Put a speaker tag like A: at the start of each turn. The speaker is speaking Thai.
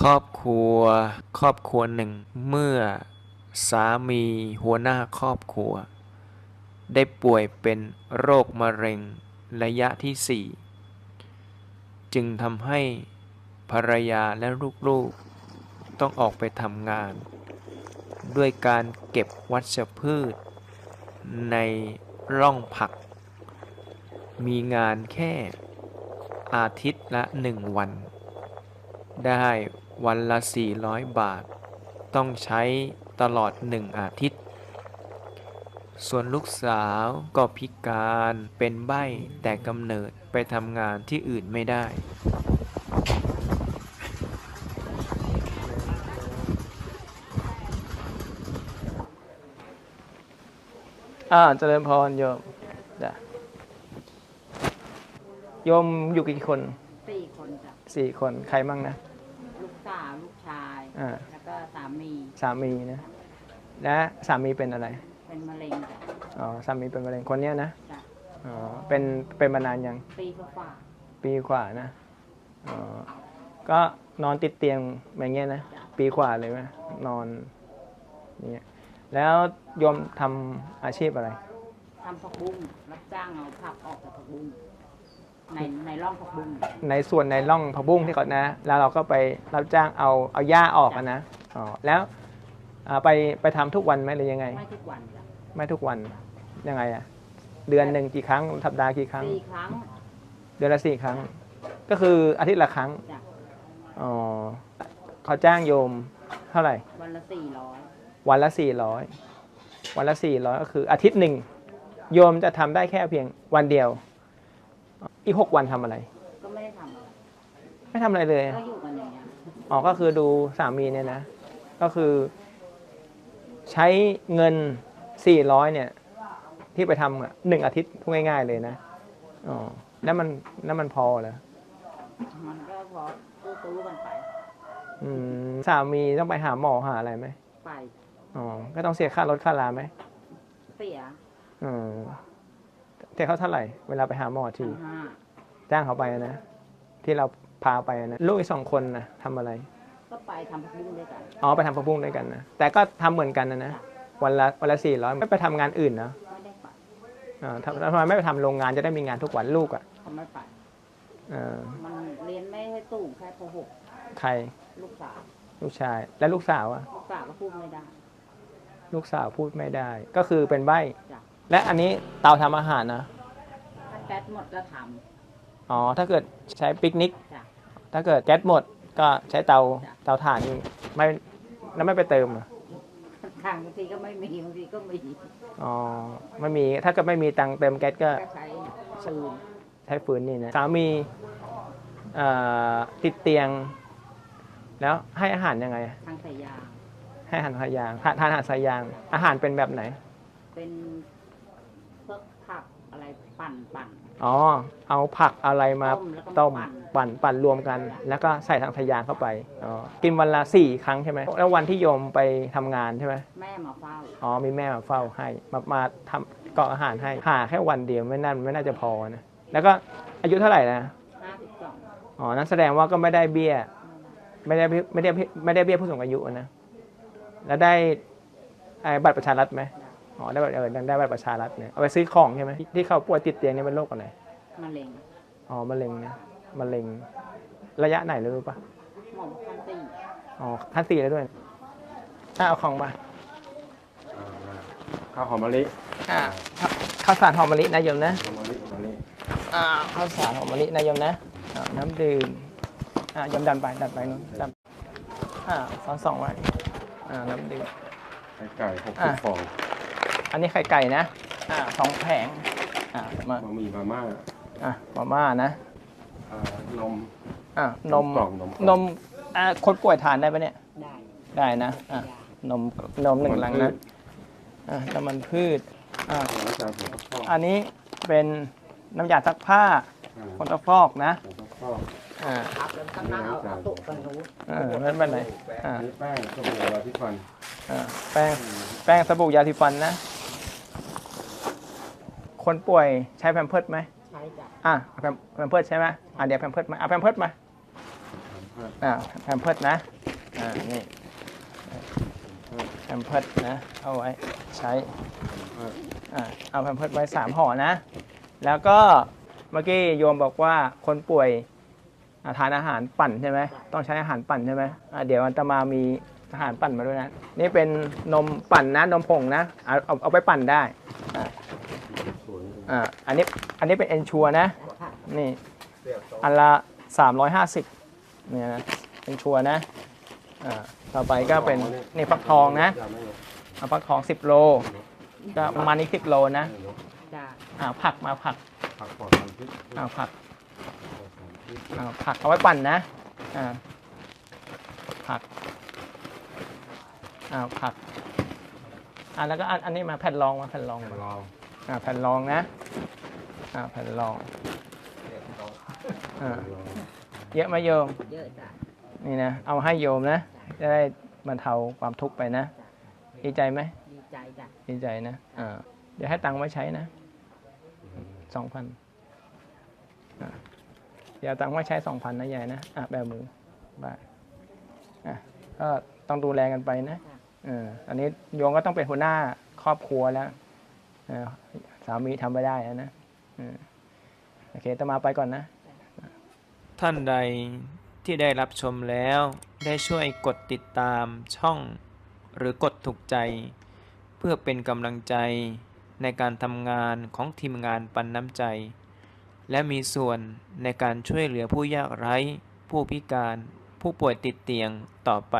A: ครอบครัว ครอบครัวหนึ่ง เมื่อสามีหัวหน้าครอบครัว ได้ป่วยเป็นโรคมะเร็งระยะที่สี่จึงทำให้ภรรยาและลูกๆ ต้องออกไปทำงาน ด้วยการเก็บวัชพืช ในร่องผัก มีงานแค่อาทิตย์ละหนึ่งวัน ได้ วันละ 400 บาท ต้องใช้ตลอดหนึ่งอาทิตย์ ส่วนลูกสาวก็พิการเป็นใบ้แต่กำเนิดไปทำงานที่อื่นไม่ได้
B: อ่าเจริญพรโยมจ้ะโยมอยู่กี่คน
C: สี่คนจ้ะ
B: สี่คน ใครมั่งนะ
C: ลูกสาวลูกชาย
B: อ่า
C: แล้วก็สามี
B: สามีนะ และสามีเป็นอะไร
C: เป็นมะเร็งจ้ะ
B: อ๋อสามีเป็นมะเร็งคนเนี้ยนะ
C: จ้ะ
B: อ๋อเป็นเป็นมานานยัง
C: ปีกว่า
B: ปีกว่านะอ๋อก็นอนติดเตียงอย่างเงี้ยนะปีกว่าเลยไหมนอนอย่างเงี้ยแล้วโยมทำอาชีพอะไร
C: ๆทำผักบุ้งรับจ้างเอาผักออกจากผักบุ้ง ในในร่องผักบุ้ง
B: ในส่วนในร่องผักบุ้งที่เขานะ แล้วเราก็ไปรับจ้างเอาเอาหญ้าออกอะนะอ๋อแล้วอ่าไปไปทำทุกวันไหมหรือยังไง
C: ไม่ทุกวันจ้ะ
B: ไม่ทุกวันยังไงอะเดือนหนึ่งกี่ครั้งสัปดาห์กี่ครั้ง
C: สี่ครั้ง
B: เดือนละสี่ครั้ง ก็คืออาทิตย์ละครั้ง
C: จ้ะ
B: อ๋อเขาจ้างโยมเท่าไหร่
C: วันละสี่ร้อย
B: วันละสี่ร้อยวันละสี่ร้อยก็คืออาทิตย์หนึ่งโยมจะทำได้แค่เพียงวันเดียว อีกหกวันทำอะไร
C: ก็ไม่ได้ทำอะไร
B: ไม่ทำอะไรเลย
C: ก็อยู่กันอย่างเงี้ย
B: อ๋อ ก็คือดูสามีเนี่ยนะ ก็คือ ใช้เงิน400เนี่ย ที่ไปทำอะหนึ่งอาทิตย์พูดง่าย ๆเลยนะอ๋อแล้วมันแล้วมันพอเหรอ
C: มันก็พอตู้ตู้ๆกันไป
B: อืมสามีต้องไปหาหมอหาอะไรไหม
C: ไป
B: อ๋อก็ต้องเสียค่ารถค่าลาไหม
C: เสีย
B: อืมเสียเขาเท่าไหร่ เวลาไปหาหมอที
C: พันห้า
B: จ้างเขาไปนะ ที่เราพาไปนะลูกอีกสองคนนะทำอะไร
C: ก็ไปทำผักบุ้งด้วยกัน
B: อ๋อไปทำผักบุ้งด้วยกันนะแต่ก็ทำเหมือนกันนะนะวันละวันละสี่ร้อยไม่ไปทำงานอื่นนะ
C: ไม่ได้ไป
B: อ่าทำทำไมไม่ไปทำโรงงานจะได้มีงานทุกวันลูกอะ
C: เขาไม่ไป
B: เออ
C: มันเรียนไม่ให้ตู้แค่ปหก
B: ใคร
C: ลูกสาว
B: ลูกชาย และลูกสาวอะ
C: ลูกสาวก็พูดไม่ได้
B: ลูกสาวพูดไม่ได้ ก็คือเป็นใบ้
C: จ้ะ
B: และอันนี้เตาทำอาหารนะ
C: ถ้าแก๊สหมดก็ท
B: อ๋อ ถ้าเกิดใช้ปิกนิกำ
C: จ้ะ
B: ถ้าเกิดแก๊สหมดก็ใช้เตา
C: จ้ะ
B: เตาถ่านนี่ไม่แล้วไม่ไปเติมเหรอ
C: ทางบางทีก็ไม่มีบางทีก็มี
B: อ๋อไม่มีถ้าเกิดไม่มีตังค์เติมแก๊สก็
C: ก็ใช้ปืน
B: ใช้ฟืนนี่นะสามีเอ่อติดเตียง แล้วให้อาหารยังไง
C: ทางสายยาง
B: ให้อาหารสายยางทานทานอาหารสายยาง อาหารเป็นแบบไหน
C: เป็นพวกผักอะไร ปั่นปั่น
B: อ๋อ เอาผักอะไรมา
C: ต้มแล้วก็
B: ต้ม
C: ปั่น
B: ปั่นปั่นรวมกัน แล้วก็ใส่ทางทะยางเข้าไปอ๋อกินวันละสี่ครั้งใช่ไหมแล้ววันที่โยมไปทำงานใช่ไหม
C: แม่มาเฝ้า
B: อ๋อมีแม่มาเฝ้าให้มามาทำเกาะอาหารให้หาแค่วันเดียวไม่น่าไม่น่าจะพอนะแล้วก็อายุเท่าไหร่นะ
C: ห้าสิบสอง
B: อ๋อนั่นแสดงว่าก็ไม่ได้เบี้ย ไม่ได้ไม่ได้ไม่ได้เบี้ยผู้สูงอายุนะแล้วได้ไอ้บัตรประชารัฐไหม อ๋อได้บัตรเออได้บัตรประชารัฐเนี่ยเอาไปซื้อของใช่ไหมที่ที่เขาป่วยติดเตียงเนี่ยเป็นโรคอะไร
C: มะเร็ง
B: อ๋อมะเร็งนะมะเร็ง ระยะไหนรู้ปะ
C: หมอขั้นตี
B: อ๋อขั้นสี่แล้วด้วยอะเอาของมา
D: ข้าวหอมมะลิ
B: อ่าข้าวข้าวสารหอมมะลินะโยมนะ
D: หอมมะลิหอมมะลิ
B: อ่าข้าวสารหอมมะลินะโยมนะอ่าน้ำดื่มอ่าโยมดันไปดันไปนู้นดันอ่าสองสองไว้อ่าน้ำดื่ม
D: ไข่ไก่หก
B: อะ
D: สิบฟอง
B: อันนี้ไข่ไก่นะอ่าสองแผงอ่ามา
D: บะหมี่มาม่า
B: อะมาม่านะ
D: อ่านม
B: อะนม
D: นมกล่องนมกล่อง
B: นมอ่าคนป่วยทานได้ปะเนี่ย
C: ได้
B: ได้นะอะนมนมหนึ่งลังนะอะน้ำมันพืชอ่า
D: แล้วจะผมก็ฟอก
B: อันนี้เป็นน้ำยาซักผ้า
D: อ่า
B: คนตะฟอกนะ
D: ผมก็ฟอก
B: อ่า
C: ครับแล้วก็นั่งเอาเอาตุกกันนู้น
B: เออไม่เป็นไรอ่า
D: อันนี้แป้งสบู่ยาที่ฟัน
B: อ่าแป้งแป้งสบู่ยาสีฟันนะ คนป่วยใช้แพมเพิร์ดไหม
C: ใช้จ้ะ
B: อะเอาแพมแพมเพิร์ดใช่ไหมอะเดี๋ยวแพมเพิร์ดมาเอาแพมเพิร์ดมาอ่าแพมเพิร์ดนะอ่านี่แพมเพิร์ดนะเอาไว้ใช้อ่าเอาแพมเพิร์ดไว้สามห่อนะ แล้วก็เมื่อกี้โยมบอกว่าคนป่วยอ่าทานอาหารปั่นใช่ไหมต้องใช้อาหารปั่นใช่ไหมอ่าเดี๋ยวอันตมามีอาหารปั่นมาด้วยนะ นี่เป็นนมปั่นนะ นมผงนะ เอาเอาเอาไปปั่นได้ อ่า
D: สวย
B: อ่าอันนี้อันนี้เป็นเอนชัวนะ
C: ค่ะ
B: นี่อันละ 350เนี่ยนะเป็นชัวร์นะอ่าต่อไปก็เป็นนี่ฟักทองนะเอาฟักทอง 10 โลก็ประมาณนี้10โลนะ
C: จ้า
B: อ่าผักมาผัก
D: ผักปลอดสารพิษ
B: อ่าผัก
D: ปลอดสารพิษ
B: อ่าผักเอาไว้ปั่นนะอ่าผักอ่าผักอ่าแล้วก็อันอันนี้มาแผ่นรองมาแผ่นรองมา
D: ลอง
B: อ่าแผ่นรองนะอ่าแผ่นรองอ่า
D: ลอง
B: เยอะไหมโยม
C: เยอะจ้า
B: นี่นะ เอาให้โยมนะ จะได้บรรเทาความทุกข์ไปนะ ดีใจไหม
C: ดีใจจ้ะ
B: ดีใจนะอ่าเดี๋ยวให้ตังค์ไว้ใช้นะสองพันเดี๋ยวเอาตังค์ไว้ใช้สองพันนะยายนะอะแบมือบายอะก็ต้องดูแลกันไปนะเอออันนี้โยมก็ต้องเป็นหัวหน้าครอบครัวแล้วเออ สามีทำไม่ได้นะโอเคตมาไปก่อนนะ
A: ท่านใดที่ได้รับชมแล้วได้ช่วยกดติดตามช่อง หรือกดถูกใจ เพื่อเป็นกำลังใจในการทำงานของทีมงานปันน้ำใจ และมีส่วนในการช่วยเหลือผู้ยากไร้ ผู้พิการ ผู้ป่วยติดเตียงต่อไป